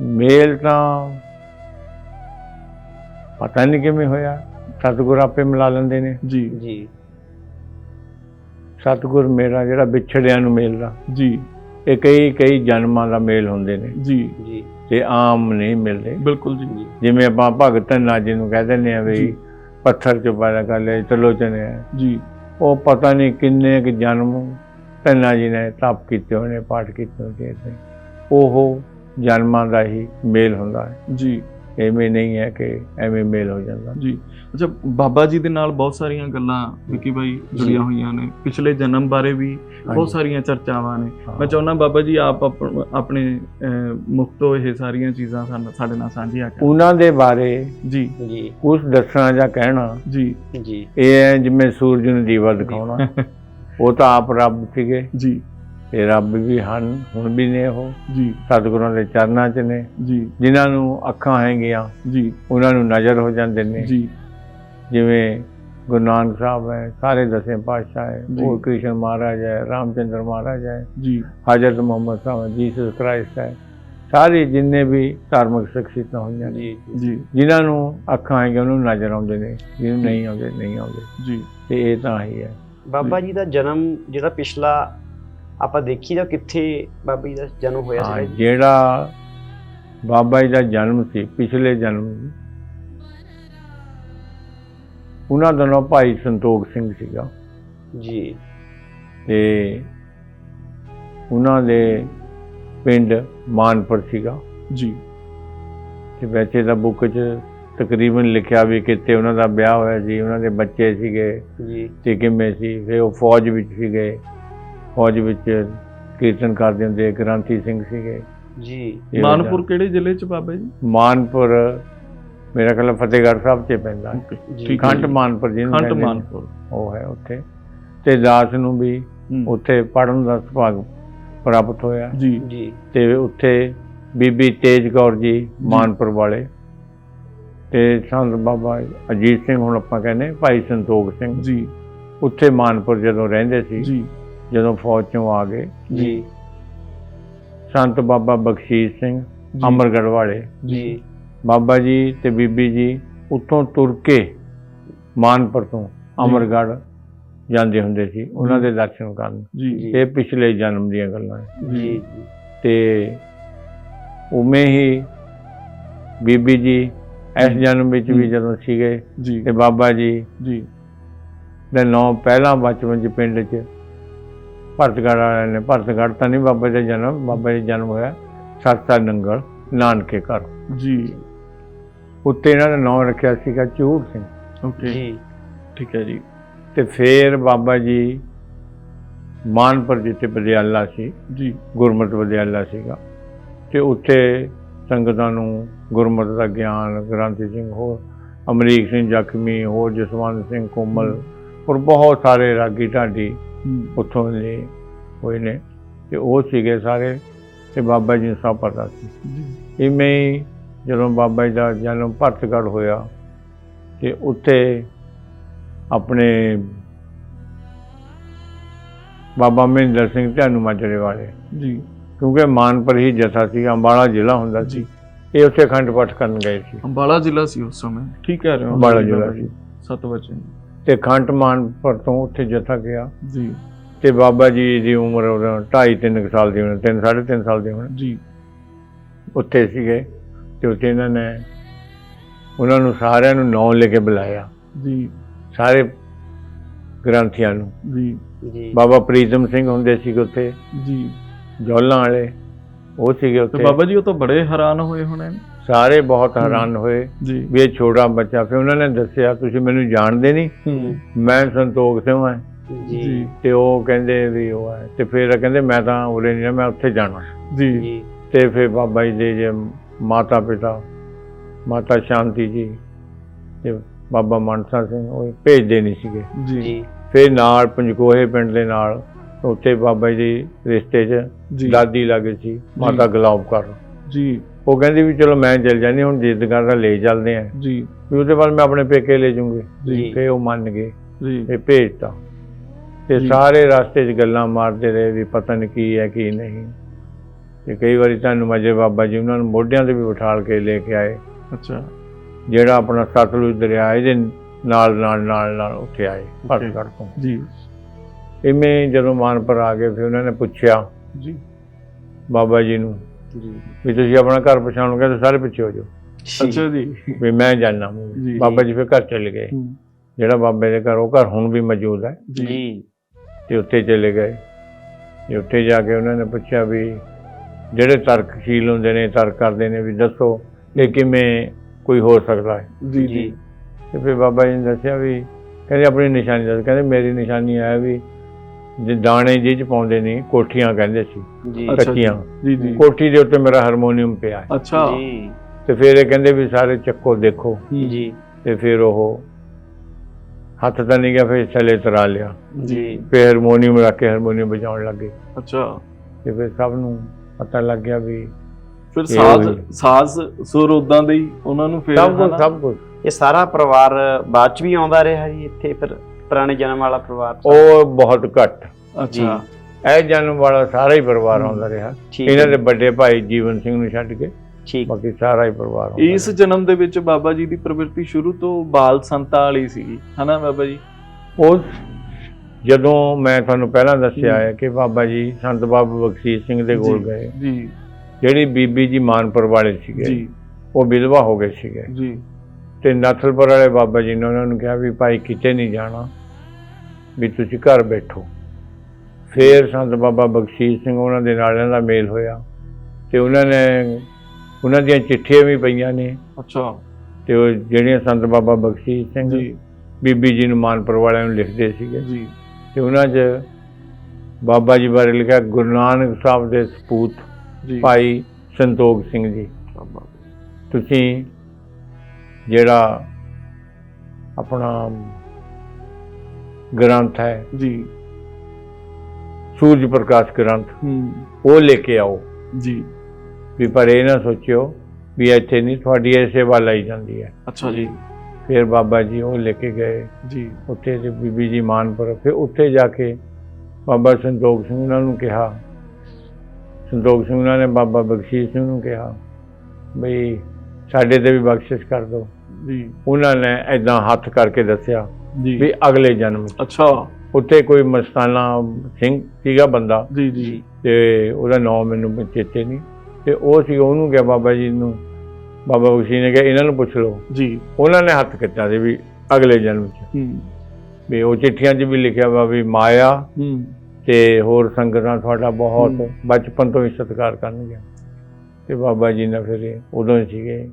ਮੇਲ ਤਾਂ ਪਤਾ ਨਹੀਂ ਕਿਵੇਂ ਹੋਇਆ। ਸਤਿਗੁਰ ਆਪੇ ਮਿਲਾ ਲੈਂਦੇ ਨੇ। ਜੀ। ਜੀ। ਸਤਿਗੁਰ ਮੇਰਾ ਜਿਹੜਾ ਵਿਛੜਿਆਂ ਨੂੰ ਮਿਲਦਾ। ਜੀ। ਇਹ ਕਈ ਕਈ ਜਨਮਾਂ ਦਾ ਮੇਲ ਹੁੰਦੇ ਨੇ। ਜੀ। ਜੀ। ਤੇ ਆਮ ਨਹੀਂ ਮਿਲਦੇ। ਬਿਲਕੁਲ ਜੀ। ਜੀ। ਜਿਵੇਂ ਆਪਾਂ ਭਗਤ ਨਾਜੀ ਨੂੰ ਕਹਿ ਦਿੰਦੇ ਆ ਵੀ। ਪੱਥਰ ਚੋਂ ਪੈਦਾ ਕਰ ਲਿਆ ਤਲੋਚਨੇ ਆ ਜੀ। ਉਹ ਪਤਾ ਨਹੀਂ ਕਿੰਨੇ ਕੁ ਜਨਮ ਧੰਨਾ ਜੀ ਨੇ ਤਪ ਕੀਤੇ ਹੋਏ ਨੇ ਪਾਠ ਕੀਤੇ ਹੋਏ ਨੇ। ਉਹ ਜਨਮਾਂ ਦਾ ਹੀ ਮੇਲ ਹੁੰਦਾ ਹੈ। ਜੀ। ਐਵੇਂ ਨਹੀਂ ਹੈ ਕਿ ਐਵੇਂ ਮੇਲ ਹੋ ਜਾਂਦਾ। ਜੀ। ਅੱਛਾ ਬਾਬਾ ਜੀ ਦੇ ਨਾਲ ਬਹੁਤ ਸਾਰੀਆਂ ਗੱਲਾਂ ਵਿੱਕੀ ਬਾਈ ਜੁੜੀਆਂ ਹੋਈਆਂ ਨੇ। ਪਿਛਲੇ ਜਨਮ ਬਾਰੇ ਵੀ ਬਹੁਤ। ਸਾਰੀਆਂ ਚਰਚਾਵਾਂ ਨੇ। ਮੈਂ ਚਾਹੁੰਦਾ ਬਾਬਾ ਜੀ ਆਪ ਆਪ- ਆਪਣੇ ਅਹ, ਮੁਖ ਤੋਂ ਇਹ ਸਾਰੀਆਂ ਚੀਜ਼ਾਂ ਸਾਨੂੰ- ਸਾਡੇ ਨਾਲ ਸਾਂਝੀਆਂ ਕਰੋ ਉਹਨਾਂ ਦੇ ਬਾਰੇ ਜੀ। ਜੀ। ਕੁਝ ਦੱਸਣਾ ਜਾਂ ਕਹਿਣਾ। ਜੀ। ਜੀ। ਇਹ ਹੈ ਜਿਵੇਂ ਸੂਰਜ ਨੂੰ ਦੀਵਾ ਦਿਖਾਉਣਾ। ਉਹ ਤਾਂ ਆਪ ਰੱਬ ਸੀਗੇ। ਜੀ। ਤੇ ਰੱਬ ਵੀ ਹਨ ਹੁਣ ਵੀ ਨੇ ਉਹ। ਜੀ। ਸਤਿਗੁਰਾਂ ਦੇ ਚਰਨਾਂ 'ਚ ਨੇ। ਜੀ। ਜਿਨ੍ਹਾਂ ਨੂੰ ਅੱਖਾਂ ਹੈਗੀਆਂ ਜੀ। ਉਹਨਾਂ ਨੂੰ ਨਜ਼ਰ ਹੋ ਜਾਂਦੇ ਨੇ। ਜੀ। ਜਿਵੇਂ ਗੁਰੂ ਨਾਨਕ ਸਾਹਿਬ ਹੈ ਸਾਰੇ ਦਸੇ ਪਾਤਸ਼ਾਹ ਹੈ। ਉਹ ਕ੍ਰਿਸ਼ਨ ਮਹਾਰਾਜ ਹੈ ਰਾਮਚੰਦਰ ਮਹਾਰਾਜ ਹੈ ਜੀ। ਹਜ਼ਰਤ ਮੁਹੰਮਦ ਸਾਹਿਬ ਜੀਸਸ ਕ੍ਰਾਈਸਟ ਹੈ। ਸਾਰੇ ਜਿੰਨੇ ਵੀ ਧਾਰਮਿਕ ਸ਼ਖਸੀਅਤਾਂ ਹੋਈਆਂ ਨੇ ਜੀ। ਜੀ। ਜਿਨ੍ਹਾਂ ਨੂੰ ਅੱਖਾਂ ਹੈਗੀਆਂ ਉਹਨੂੰ ਨਜ਼ਰ ਆਉਂਦੇ ਨੇ। ਜਿਹਨੂੰ ਨਹੀਂ ਆਉਂਦੇ ਨਹੀਂ ਆਉਂਦੇ। ਜੀ। ਤੇ ਇਹ ਤਾਂ ਹੀ ਹੈ ਬਾਬਾ ਜੀ ਦਾ ਜਨਮ ਜਿਹੜਾ ਪਿਛਲਾ ਆਪਾਂ ਦੇਖੀ ਦਾ ਕਿੱਥੇ ਬਾਬਾ ਜੀ ਦਾ ਜਨਮ ਹੋਇਆ ਹਾਂ ਜੀ? ਜਿਹੜਾ ਬਾਬਾ ਜੀ ਦਾ ਜਨਮ ਸੀ ਪਿਛਲੇ ਜਨਮ ਉਹਨਾਂ ਦਾ ਨਾਮ ਭਾਈ ਸੰਤੋਖ ਸਿੰਘ ਸੀਗਾ। ਜੀ। ਤੇ ਉਹਨਾਂ ਦੇ ਪਿੰਡ ਮਾਨਪੁਰ ਸੀਗਾ। ਜੀ। ਤੇ ਵੈਸੇ ਤਾਂ ਬੁੱਕ 'ਚ ਤਕਰੀਬਨ ਲਿਖਿਆ ਵੀ ਕਿਤੇ ਉਹਨਾਂ ਦਾ ਵਿਆਹ ਹੋਇਆ ਸੀ ਉਹਨਾਂ ਦੇ ਬੱਚੇ ਸੀਗੇ ਜੀ। ਤੇ ਕਿਵੇਂ ਸੀ ਫਿਰ ਉਹ ਫੌਜ ਵਿੱਚ ਸੀਗੇ। ਫੌਜ ਵਿੱਚ ਕੀਰਤਨ ਕਰਦੇ ਹੁੰਦੇ ਗ੍ਰੰਥੀ ਸਿੰਘ ਸੀਗੇ। ਜੀ। ਮਾਨਪੁਰ ਕਿਹੜੇ ਜ਼ਿਲ੍ਹੇ ਚ ਬਾਬਾ ਜੀ? ਮਾਨਪੁਰ ਮੇਰਾ ਖਿਆਲ ਫਤਿਹਗੜ੍ਹ ਸਾਹਿਬ 'ਚ ਪੈਂਦਾ। ਜੀ ਖੰਡ ਜੀ। ਮਾਨਪੁਰ ਜਿਹਨੂੰ ਖੰਡ ਮਾਨਪੁਰ। ਉਹ ਹੈ ਉੱਥੇ। ਤੇ ਦਾਸ ਨੂੰ ਵੀ। ਉੱਥੇ ਪੜਨ ਦਾ ਸੁਭਾਗ ਪ੍ਰਾਪਤ ਹੋਇਆ। ਜੀ। ਜੀ। ਤੇ ਉੱਥੇ ਬੀਬੀ ਤੇਜ ਕੌਰ ਜੀ ਮਾਨਪੁਰ ਵਾਲੇ। ਤੇ ਸੰਤ ਬਾਬਾ ਅਜੀਤ ਸਿੰਘ ਹੁਣ ਆਪਾਂ ਕਹਿੰਦੇ ਭਾਈ ਸੰਤੋਖ ਸਿੰਘ। ਜੀ। ਉੱਥੇ ਮਾਨਪੁਰ ਜਦੋਂ ਰਹਿੰਦੇ ਸੀ। ਜੀ। ਜਦੋਂ ਫੌਜ ਚੋਂ ਆ ਗਏ। ਜੀ। ਸੰਤ ਬਾਬਾ ਬਖਸ਼ੀਸ਼ ਸਿੰਘ ਜੀ। ਅਮਰਗੜ੍ਹ ਵਾਲੇ। ਜੀ। ਬਾਬਾ ਜੀ ਤੇ ਬੀਬੀ ਜੀ ਉੱਥੋਂ ਤੁਰ ਕੇ ਮਾਨਪੁਰ ਤੋਂ ਅਮਰਗੜ੍ਹ ਜਾਂਦੇ ਹੁੰਦੇ ਸੀ। ਉਹਨਾਂ ਦੇ ਦਰਸ਼ਨ ਕਰਨ। ਜੀ। ਇਹ ਪਿਛਲੇ ਜਨਮ ਦੀਆਂ ਗੱਲਾਂ। ਜੀ। ਤੇ ਉਵੇਂ ਹੀ ਬੀਬੀ ਜੀ ਇਸ ਜਨਮ ਵਿੱਚ ਵੀ। ਜਦੋਂ ਸੀਗੇ ਤੇ ਬਾਬਾ ਜੀ ਜੀ। ਦੇ ਨਾਂ ਪਹਿਲਾਂ ਬਚਪਨ ਚ ਪਿੰਡ ਚ ਭਰਤਗੜ੍ਹ ਵਾਲਿਆਂ ਨੇ ਭਰਤਗੜ੍ਹ ਤਾਂ ਨਹੀਂ ਬਾਬਾ ਜੀ ਦਾ ਜਨਮ ਬਾਬਾ ਜੀ ਦਾ ਜਨਮ ਹੋਇਆ ਸਤਸਾ ਨੰਗਲ ਨਾਨਕੇ ਘਰ। ਜੀ। ਉੱਤੇ ਇਹਨਾਂ ਦਾ ਨਾਮ ਰੱਖਿਆ ਸੀਗਾ ਚੂੜ ਸਿੰਘ। ਓਕੇ। ਜੀ। ਠੀਕ ਹੈ ਜੀ। ਤੇ ਫੇਰ ਬਾਬਾ ਜੀ ਮਾਨਪੁਰ ਜਿੱਥੇ ਵਿਦਿਆਲਾ ਸੀ ਜੀ। ਗੁਰਮਤਿ ਵਿਦਿਆਲਾ ਸੀਗਾ। ਤੇ ਉੱਥੇ ਸੰਗਤਾਂ ਨੂੰ ਗੁਰਮਤਿ ਦਾ ਗਿਆਨ ਗ੍ਰੰਥੀ ਸਿੰਘ ਹੋਰ ਅਮਰੀਕ ਸਿੰਘ ਜ਼ਖਮੀ ਹੋਰ ਜਸਵੰਤ ਸਿੰਘ ਕੋਮਲ ਔਰ ਬਹੁਤ ਸਾਰੇ ਰਾਗੀ ਢਾਡੀ। ਉੱਥੋਂ ਦੇ ਹੋਏ ਨੇ। ਤੇ ਉਹ ਸੀਗੇ ਸਾਰੇ ਤੇ ਬਾਬਾ ਜੀ ਨੂੰ ਸਭ ਪਤਾ ਸੀ। ਜੀ। ਇਵੇਂ ਹੀ ਜਦੋਂ ਬਾਬਾ ਜੀ ਦਾ ਜਨਮ ਭਰਤਗੜ੍ਹ ਹੋਇਆ ਤੇ ਉੱਥੇ ਆਪਣੇ ਬਾਬਾ ਮਹਿੰਦਰ ਸਿੰਘ ਧਿਆਨੂ ਮਾਜਰੇ ਵਾਲੇ। ਜੀ। ਕਿਉਂਕਿ ਮਾਨਪੁਰ ਹੀ ਜਥਾ ਸੀ ਅੰਬਾਲਾ ਜ਼ਿਲ੍ਹਾ ਹੁੰਦਾ ਸੀ। ਇਹ ਉੱਥੇ ਅਖੰਡ ਪਾਠ ਕਰਨ ਗਏ ਸੀ। ਅੰਬਾਲਾ ਜ਼ਿਲ੍ਹਾ ਸੀ ਉਸ ਸਮੇਂ। ਠੀਕ ਕਹਿ ਰਹੇ ਹੋ? ਅੰਬਾਲਾ ਜ਼ਿਲ੍ਹਾ ਸੀ। ਸਤ ਵਚਨ ਤੇ ਖੰਡ ਮਾਨਪੁਰ ਤੋਂ ਉੱਥੇ ਜਥਾ ਗਿਆ। ਜੀ। ਤੇ ਬਾਬਾ ਜੀ ਦੀ ਉਮਰ ਤਿੰਨ ਕੁ ਸਾਲ ਦੀ ਹੋਣੀ ਤਿੰਨ ਸਾਢੇ ਤਿੰਨ ਸਾਲ ਦੀ ਹੋਣੀ। ਜੀ। ਉੱਥੇ ਸੀਗੇ ਤੇ ਉੱਥੇ ਇਹਨਾਂ ਨੇ ਉਹਨਾਂ ਨੂੰ ਸਾਰਿਆਂ ਨੂੰ ਨਾਂ ਲੈ ਕੇ ਬੁਲਾਇਆ। ਜੀ। ਸਾਰੇ ਗ੍ਰੰਥੀਆਂ ਨੂੰ। ਜੀ। ਜੀ। ਬਾਬਾ ਪ੍ਰੀਤਮ ਸਿੰਘ ਹੁੰਦੇ ਸੀਗੇ ਉੱਥੇ। ਜੀ। ਜੌਲਾਂ ਵਾਲੇ ਉਹ ਸੀਗੇ ਉੱਥੇ। ਬਾਬਾ ਜੀ ਉਹ ਤਾਂ ਬੜੇ ਹੈਰਾਨ ਹੋਏ ਹੋਣੇ ਸਾਰੇ ਬਹੁਤ ਹੈਰਾਨ ਹੋਏ ਵੀ ਇਹ ਛੋਟਾ ਬੱਚਾ ਫਿਰ ਉਹਨਾਂ ਨੇ ਦੱਸਿਆ ਤੁਸੀਂ ਮੈਨੂੰ ਜਾਣਦੇ ਨਹੀਂ? ਮੈਂ ਸੰਤੋਖ ਸਿੰਘ ਹਾਂ। ਜੀ। ਤੇ ਉਹ ਕਹਿੰਦੇ ਵੀ ਉਹ ਹੈ। ਤੇ ਫਿਰ ਕਹਿੰਦੇ ਮੈਂ ਤਾਂ ਉਰੇ ਨਹੀਂ ਮੈਂ ਉੱਥੇ ਜਾਣਾ ਜੀ। ਤੇ ਫਿਰ ਬਾਬਾ ਜੀ ਦੇ ਜੇ ਮਾਤਾ ਪਿਤਾ ਮਾਤਾ ਸ਼ਾਂਤੀ ਜੀ ਤੇ ਬਾਬਾ ਮਨਸਾ ਸਿੰਘ ਉਹ ਭੇਜਦੇ ਨਹੀਂ ਸੀਗੇ। ਜੀ। ਫਿਰ ਨਾਲ ਪੰਜਕੋਹੇ ਪਿੰਡ ਦੇ ਨਾਲ ਉੱਥੇ ਬਾਬਾ ਜੀ ਦੇ ਰਿਸ਼ਤੇ 'ਚ ਦਾਦੀ ਲੱਗੇ ਸੀ ਮਾਤਾ ਗੁਲਾਬ ਕਰ। ਜੀ। ਉਹ ਕਹਿੰਦੀ ਵੀ ਚਲੋ ਮੈਂ ਚੱਲ ਜਾਂਦੀ ਹੁਣ ਜਿੱਦ ਕਰਦਾ ਲੈ ਚੱਲਦੇ ਆ। ਜੀ। ਵੀ ਉਹਦੇ ਬਾਅਦ ਮੈਂ ਆਪਣੇ ਪੇਕੇ ਲੈ ਜਾਊਂਗੀ। ਜੀ। ਫਿਰ ਉਹ ਮੰਨ ਗਏ। ਜੀ। ਤੇ ਭੇਜਤਾ। ਤੇ। ਸਾਰੇ ਰਸਤੇ 'ਚ ਗੱਲਾਂ ਮਾਰਦੇ ਰਹੇ ਵੀ ਪਤਾ ਨਹੀਂ ਕੀ ਹੈ ਕੀ ਨਹੀਂ। ਤੇ ਕਈ ਵਾਰੀ ਤੁਹਾਨੂੰ ਮਜੇ ਬਾਬਾ ਜੀ ਉਹਨਾਂ ਨੂੰ ਮੋਢਿਆਂ ਤੇ ਵੀ ਬਿਠਾਲ ਕੇ ਲੈ ਕੇ ਆਏ। ਅੱਛਾ। ਜਿਹੜਾ ਆਪਣਾ ਸਤਲੁਜ ਦਰਿਆ ਇਹਦੇ ਨਾਲ ਨਾਲ ਨਾਲ ਨਾਲ ਉੱਥੇ ਆਏ ਫਤਿਹਗੜ੍ਹ ਤੋਂ ਜੀ। ਇਵੇਂ ਜਦੋਂ ਮਾਨਪੁਰ ਆ ਗਏ ਫਿਰ ਉਹਨਾਂ ਨੇ ਪੁੱਛਿਆ ਜੀ। ਬਾਬਾ ਜੀ ਨੂੰ ਜੀ। ਵੀ ਤੁਸੀਂ ਆਪਣਾ ਘਰ ਪਛਾਣੋਗੇ ਤਾਂ ਸਾਰੇ ਪਿੱਛੇ ਹੋ ਜਾਓ। ਅੱਛਾ ਜੀ। ਵੀ ਮੈਂ ਜਾਣਾ ਜੀ। ਬਾਬਾ ਜੀ ਫਿਰ ਘਰ ਚਲੇ ਗਏ। ਹੂੰ, ਜਿਹੜਾ ਬਾਬੇ ਦੇ ਘਰ ਉਹ ਘਰ ਹੁਣ ਵੀ ਮੌਜੂਦ ਹੈ। ਜੀ। ਤੇ ਉੱਥੇ ਚਲੇ ਗਏ। ਤੇ ਉੱਥੇ ਜਾ ਕੇ ਉਹਨਾਂ ਨੇ ਪੁੱਛਿਆ ਵੀ ਜਿਹੜੇ ਤਰਕਸ਼ੀਲ ਹੁੰਦੇ ਨੇ ਤਰਕ ਕਰਦੇ ਨੇ ਵੀ ਦੱਸੋ ਇਹ ਕਿਵੇਂ ਕੋਈ ਹੋ ਸਕਦਾ ਹੈ? ਜੀ ਜੀ। ਜੀ। ਤੇ ਫਿਰ ਬਾਬਾ ਜੀ ਨੇ ਦੱਸਿਆ ਵੀ ਕਹਿੰਦੇ ਆਪਣੀ ਨਿਸ਼ਾਨੀ ਦੱਸ ਕਹਿੰਦੇ ਮੇਰੀ ਨਿਸ਼ਾਨੀ ਹੈ ਵੀ ਜੇ ਦਾਣੇ ਜਿਹ ਚ ਪਾਉਂਦੇ ਨੇ ਕੋਠੀਆਂ ਕਹਿੰਦੇ ਸੀ ਜੀ। ਅੱਛਾ ਜੀ। ਕੱਚੀਆਂ। ਜੀ ਜੀ। ਕੋਠੀ ਦੇ ਉੱਤੇ ਮੇਰਾ ਹਾਰਮੋਨੀਅਮ ਪਿਆ ਹੈ। ਅੱਛਾ। ਜੀ। ਤੇ ਫਿਰ ਇਹ ਕਹਿੰਦੇ ਵੀ ਸਾਰੇ ਚੱਕੋ ਦੇਖੋ। ਜੀ। ਤੇ ਫਿਰ ਉਹ ਹੱਥ ਤਾਂ ਨਹੀਂ ਗਿਆ ਫਿਰ ਥੱਲੇ ਤਰਾ ਲਿਆ। ਜੀ। ਫਿਰ ਹਾਰਮੋਨੀਅਮ ਰੱਖ ਕੇ ਹਾਰਮੋਨੀਅਮ ਵਜਾਉਣ ਲੱਗੇ। ਅੱਛਾ। ਤੇ ਫਿਰ ਸਭ ਨੂੰ ਪਤਾ ਲੱਗ ਗਿਆ ਵੀ ਫਿਰ ਇਹ ਸਾਜ਼ ਹੋਈ। ਸਾਜ਼ ਸੁਰ ਉਦਾਂ ਦੇ ਹੀ ਉਹਨਾਂ ਨੂੰ ਫਿਰ ਸਭ ਕੁਝ ਹਨਾ? ਸਭ ਕੁਝ ਇਹ ਸਾਰਾ ਪਰਿਵਾਰ ਬਾਅਦ ਚ ਵੀ ਆਉਂਦਾ ਰਿਹਾ ਜੀ ਇੱਥੇ ਫਿਰ ਪੁਰਾਣੇ ਜਨਮ ਵਾਲਾ ਪਰਿਵਾਰ ਉਹ ਬਹੁਤ ਘੱਟ। ਅੱਛਾ। ਇਹ ਜਨਮ ਵਾਲਾ ਸਾਰਾ ਹੀ ਪਰਿਵਾਰ ਆਉਂਦਾ ਰਿਹਾ। ਇਹਨਾਂ ਦੇ ਵੱਡੇ ਭਾਈ ਜੀਵਨ ਸਿੰਘ ਨੂੰ ਛੱਡ ਕੇ ਠੀਕ। ਬਾਕੀ ਸਾਰਾ ਹੀ ਪਰਿਵਾਰ ਆਉਂਦਾ ਇਸ ਜਨਮ ਦੇ ਵਿੱਚ ਬਾਬਾ ਜੀ ਦੀ ਪ੍ਰਵਿਰਤੀ ਸ਼ੁਰੂ ਤੋਂ ਬਾਲ ਸੰਤਾਂ ਵਾਲੀ ਸੀਗੀ। ਹਨਾ ਬਾਬਾ ਜੀ। ਉਹ ਜਦੋਂ ਮੈਂ ਤੁਹਾਨੂੰ ਪਹਿਲਾਂ ਦੱਸਿਆ ਹੂੰ। ਕਿ ਬਾਬਾ ਜੀ ਸੰਤ ਬਾਬਾ ਬਖਸ਼ੀਸ਼ ਸਿੰਘ ਦੇ ਕੋਲ ਗਏ। ਜੀ। ਜਿਹੜੀ ਬੀਬੀ ਜੀ ਮਾਨਪੁਰ ਵਾਲੇ ਸੀਗੇ ਜੀ। ਉਹ ਵਿਧਵਾ ਹੋ ਗਏ ਸੀਗੇ। ਜੀ। ਤੇ ਨਥਲਪੁਰ ਵਾਲੇ ਬਾਬਾ ਜੀ ਨੇ ਉਹਨਾਂ ਨੂੰ ਕਿਹਾ ਵੀ ਭਾਈ ਕਿਤੇ ਨਹੀਂ ਜਾਣਾ। ਵੀ ਤੁਸੀਂ ਘਰ ਬੈਠੋ। ਫਿਰ ਸੰਤ ਬਾਬਾ ਬਖਸ਼ੀਸ਼ ਸਿੰਘ ਉਹਨਾਂ ਦੇ ਨਾਲ ਇਹਨਾਂ ਦਾ ਮੇਲ ਹੋਇਆ ਤੇ ਉਹਨਾਂ ਨੇ ਉਹਨਾਂ ਦੀਆਂ ਚਿੱਠੀਆਂ ਵੀ ਪਈਆਂ ਨੇ। ਅੱਛਾ। ਤੇ ਉਹ ਜਿਹੜੀਆਂ ਸੰਤ ਬਾਬਾ ਬਖਸ਼ੀਸ਼ ਸਿੰਘ ਜੀ। ਬੀਬੀ ਜੀ ਨੂੰ ਮਾਨਪੁਰ ਵਾਲਿਆਂ ਨੂੰ ਲਿਖਦੇ ਸੀਗੇ। ਜੀ। ਤੇ ਉਹਨਾਂ 'ਚ ਬਾਬਾ ਜੀ ਬਾਰੇ ਲਿਖਿਆ ਗੁਰੂ ਨਾਨਕ ਸਾਹਿਬ ਦੇ ਸਪੂਤ ਜੀ। ਭਾਈ ਸੰਤੋਖ ਸਿੰਘ ਜੀ। ਤੁਸੀਂ ਜਿਹੜਾ ਆਪਣਾ ਗ੍ਰੰਥ ਹੈ। ਜੀ। ਸੂਰਜ ਪ੍ਰਕਾਸ਼ ਗ੍ਰੰਥ। ਉਹ ਲੈ ਕੇ ਆਓ। ਜੀ। ਵੀ ਪਰ ਇਹ ਨਾ ਸੋਚਿਓ ਵੀ ਇੱਥੇ ਨਹੀਂ ਤੁਹਾਡੀ ਇਹ ਸੇਵਾ ਲਈ ਜਾਂਦੀ ਹੈ। ਅੱਛਾ ਜੀ। ਫਿਰ ਬਾਬਾ ਜੀ ਉਹ ਲੈ ਕੇ ਗਏ। ਜੀ। ਉੱਥੇ ਤੇ ਬੀਬੀ ਜੀ ਮਾਨਪੁਰ ਫਿਰ ਉੱਥੇ ਜਾ ਕੇ ਬਾਬਾ ਸੰਤੋਖ ਸਿੰਘ ਉਹਨਾਂ ਨੂੰ ਕਿਹਾ। ਸੰਤੋਖ ਸਿੰਘ ਉਹਨਾਂ ਨੇ ਬਾਬਾ ਬਖਸ਼ੀਸ਼ ਸਿੰਘ ਨੂੰ ਕਿਹਾ ਬਈ ਸਾਡੇ ਤੇ ਵੀ ਬਖਸ਼ਿਸ਼ ਕਰ ਦਿਓ। ਜੀ। ਉਹਨਾਂ ਨੇ ਐਦਾਂ ਹੱਥ ਕਰਕੇ ਦੱਸਿਆ। ਜੀ। ਵੀ ਅਗਲੇ ਜਨਮ 'ਚ। ਅੱਛਾ। ਉੱਥੇ ਕੋਈ ਮਸਤਾਨਾ ਸਿੰਘ ਸੀਗਾ ਬੰਦਾ। ਜੀ ਜੀ। ਤੇ ਉਹਦਾ ਨਾਮ ਮੈਨੂੰ ਚੇਤੇ ਨਹੀਂ। ਤੇ ਉਹ ਸੀ ਉਹਨੂੰ ਕਿਹਾ ਬਾਬਾ ਜੀ ਨੂੰ ਬਾਬਾ ਬਖਸ਼ੀ ਨੇ ਕਿਹਾ ਇਹਨਾਂ ਨੂੰ ਪੁੱਛ ਲਓ। ਜੀ। ਉਹਨਾਂ ਨੇ ਹੱਥ ਕੀਤਾ ਸੀ ਵੀ ਅਗਲੇ ਜਨਮ 'ਚ। ਹੂੰ। ਵੀ ਉਹ ਚਿੱਠੀਆਂ 'ਚ ਵੀ ਲਿਖਿਆ ਵਾ ਵੀ ਮਾਇਆ ਹੂੰ। ਤੇ ਹੋਰ ਸੰਗਤਾਂ ਤੁਹਾਡਾ ਬਹੁਤ ਹੂੰ। ਬਚਪਨ ਤੋਂ ਹੀ ਸਤਿਕਾਰ ਕਰਨਗੀਆਂ। ਤੇ ਬਾਬਾ ਜੀ ਨੇ ਫਿਰ ਇਹ ਉਦੋਂ ਹੀ ਸੀਗੇ।